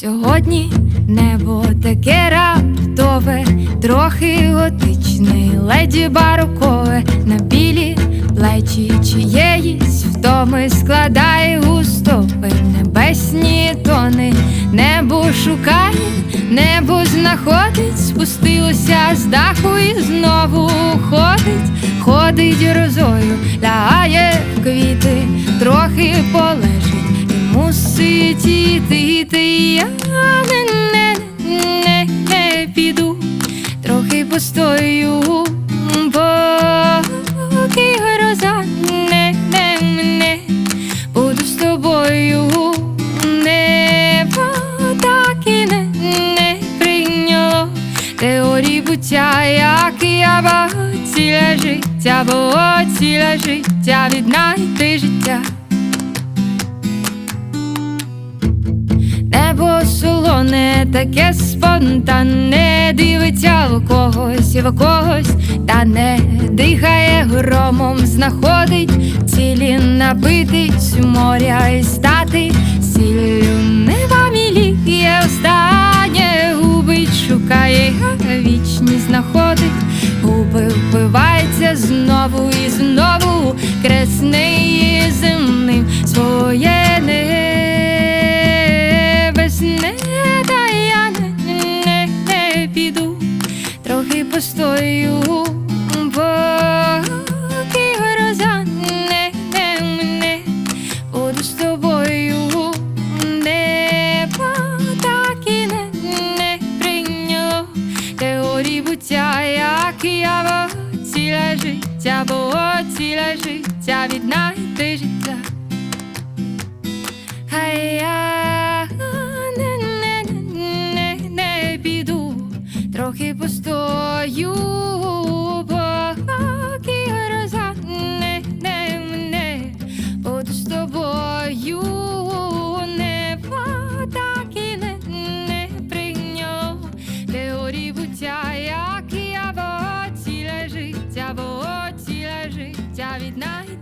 Сьогодні небо таке раптове, трохи готичне, леді барокове, на білі плечі чиєїсь втоми складає густопи. Небесні тони, небо шукає, небо знаходить, спустилося з даху і знову ходить, ходить розою, лягає в квіти, трохи полежить і мусить іти, іти. Я не, не, не, не піду, трохи постою, поки гроза не, не мене, буду з тобою, небо так і не, не прийняло теорії буття, як я бо ціля життя, бо ціля життя, віднайти життя. Таке спонтанне, дивиться в когось в когось, та не дихає громом, знаходить цілі напитись моря і стати. Сіллю неба міліє останнє губить, шукає, вічність знаходить, губи впивається знову і знову, постою, поки гроза не, не мене, буду з тобою, небо так і не, не прийняло теорії буття, як я бо ціля життя, бо ціля життя, віднайти життя. трохи постою, поки гроза не мене, буду з тобою не так і не, не прийняв теорії буття, як я бо ціле життя, бо ціле життя від нас.